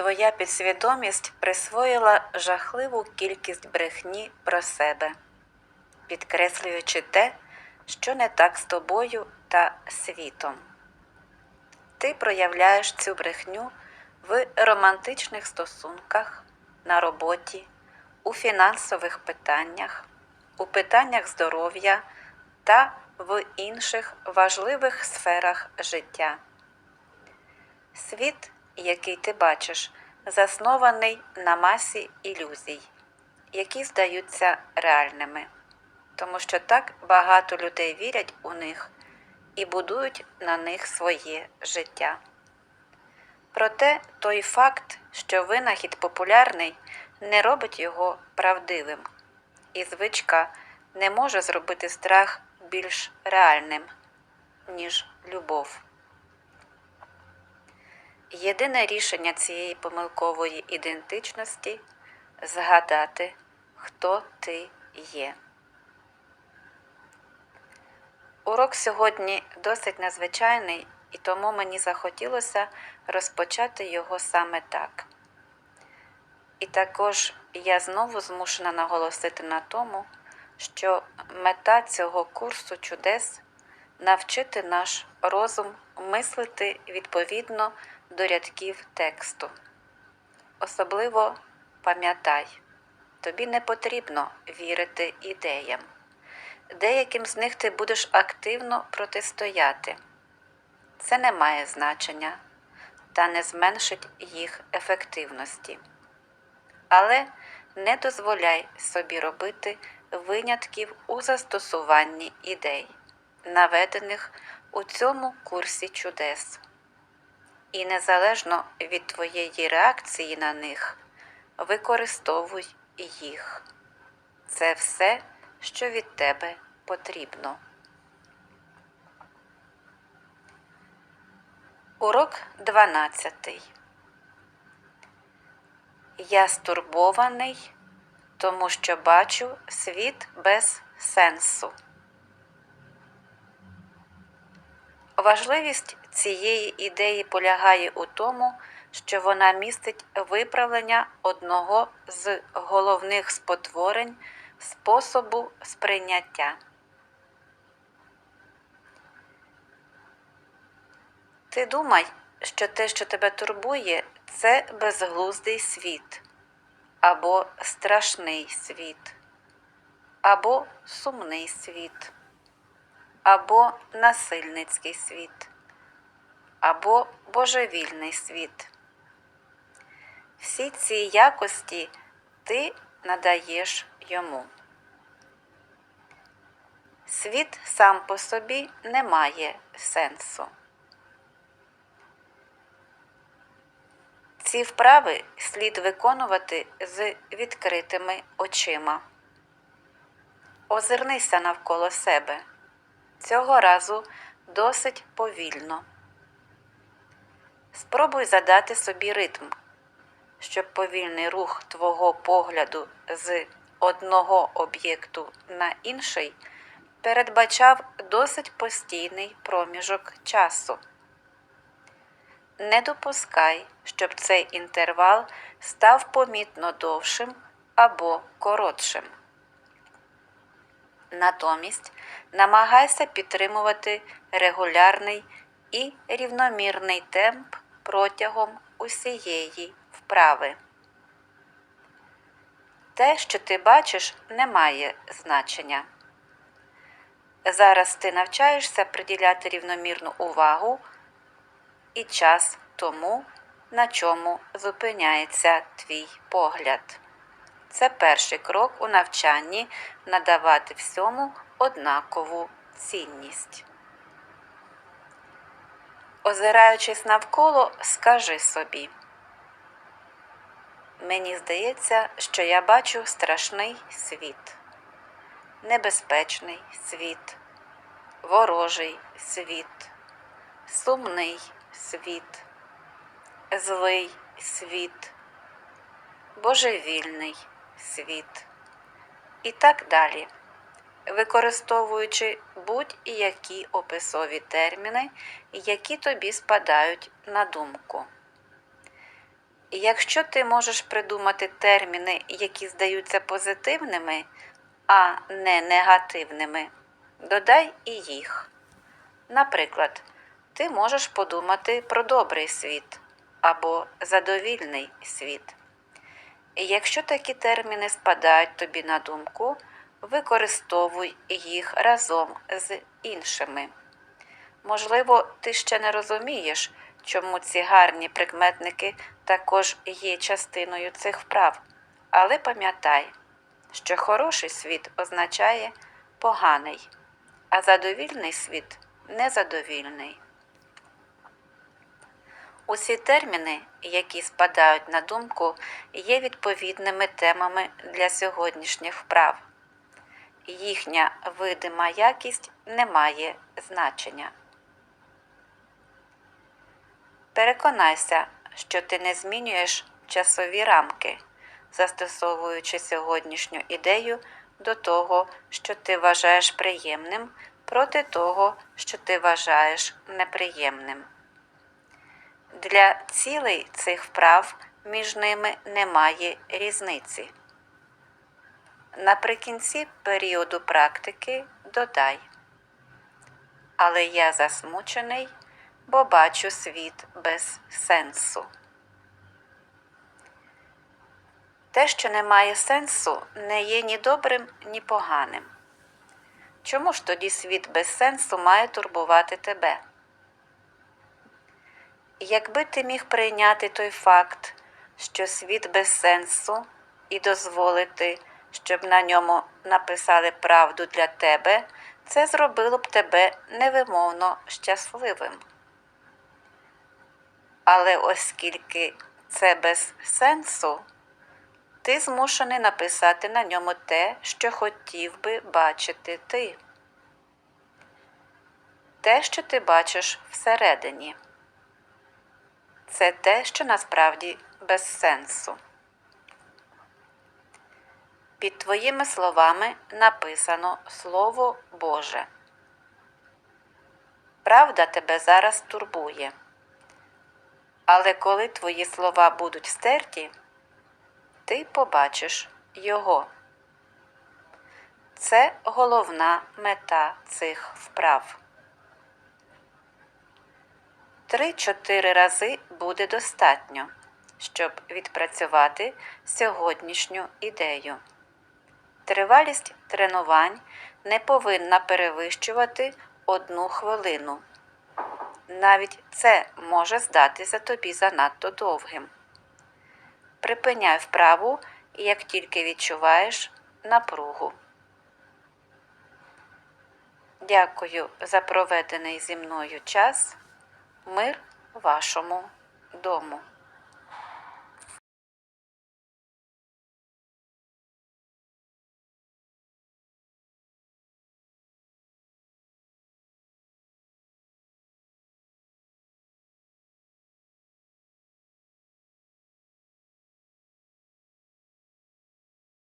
твоя підсвідомість присвоїла жахливу кількість брехні про себе, підкреслюючи те, що не так з тобою та світом. Ти проявляєш цю брехню в романтичних стосунках, на роботі, у фінансових питаннях, у питаннях здоров'я та в інших важливих сферах життя. Світ, який ти бачиш, заснований на масі ілюзій, які здаються реальними, тому що так багато людей вірять у них і будують на них своє життя. Проте той факт, що винахід популярний, не робить його правдивим, і звичка не може зробити страх більш реальним, ніж любов. Єдине рішення цієї помилкової ідентичності згадати, хто ти є. Урок сьогодні досить незвичайний, і тому мені захотілося розпочати його саме так. І також я знову змушена наголосити на тому, що мета цього курсу чудес навчити наш розум мислити відповідно до рядків тексту. Особливо пам'ятай, тобі не потрібно вірити ідеям. Деяким з них ти будеш активно протистояти. Це не має значення та не зменшить їх ефективності. Але не дозволяй собі робити винятків у застосуванні ідей, наведених у цьому курсі чудес. І незалежно від твоєї реакції на них, використовуй їх. Це все, що від тебе потрібно. Урок 12. Я стурбований, тому що бачу світ без сенсу. Важливість цієї ідеї полягає у тому, що вона містить виправлення одного з головних спотворень способу сприйняття. Ти думай, що те, що тебе турбує, це безглуздий світ, або страшний світ, або сумний світ, або насильницький світ, або божевільний світ. Всі ці якості ти надаєш йому. Світ сам по собі не має сенсу. Ці вправи слід виконувати з відкритими очима. Озирнися навколо себе. Цього разу досить повільно. Спробуй задати собі ритм, щоб повільний рух твого погляду з одного об'єкту на інший передбачав досить постійний проміжок часу. Не допускай, щоб цей інтервал став помітно довшим або коротшим. Натомість намагайся підтримувати регулярний і рівномірний темп протягом усієї вправи. Те, що ти бачиш, не має значення. Зараз ти навчаєшся приділяти рівномірну увагу і час тому, на чому зупиняється твій погляд. Це перший крок у навчанні надавати всьому однакову цінність. Озираючись навколо, скажи собі. Мені здається, що я бачу страшний світ, небезпечний світ, ворожий світ, сумний світ, злий світ, божевільний світ. І так далі, використовуючи будь-які описові терміни, які тобі спадають на думку. Якщо ти можеш придумати терміни, які здаються позитивними, а не негативними, додай і їх. Наприклад, ти можеш подумати про добрий світ або задовільний світ. Якщо такі терміни спадають тобі на думку, використовуй їх разом з іншими. Можливо, ти ще не розумієш, чому ці гарні прикметники також є частиною цих вправ, але пам'ятай, що хороший світ означає поганий, а задовільний світ незадовільний. Усі терміни, які спадають на думку, є відповідними темами для сьогоднішніх вправ. Їхня видима якість не має значення. Переконайся, що ти не змінюєш часові рамки, застосовуючи сьогоднішню ідею до того, що ти вважаєш приємним, проти того, що ти вважаєш неприємним. Для цілей цих вправ між ними немає різниці. Наприкінці періоду практики додай. Але я засмучений, бо бачу світ без сенсу. Те, що не має сенсу, не є ні добрим, ні поганим. Чому ж тоді світ без сенсу має турбувати тебе? Якби ти міг прийняти той факт, що світ без сенсу, і дозволити, щоб на ньому написали правду для тебе, це зробило б тебе невимовно щасливим. Але оскільки це без сенсу, ти змушений написати на ньому те, що хотів би бачити ти. Те, що ти бачиш всередині. Це те, що насправді без сенсу. Під твоїми словами написано Слово Боже. Правда тебе зараз турбує. Але коли твої слова будуть стерті, ти побачиш Його. Це головна мета цих вправ. Три-чотири рази буде достатньо, щоб відпрацювати сьогоднішню ідею. Тривалість тренувань не повинна перевищувати одну хвилину. Навіть це може здатися тобі занадто довгим. Припиняй вправу, як тільки відчуваєш напругу. Дякую за проведений зі мною час. Мир вашому дому.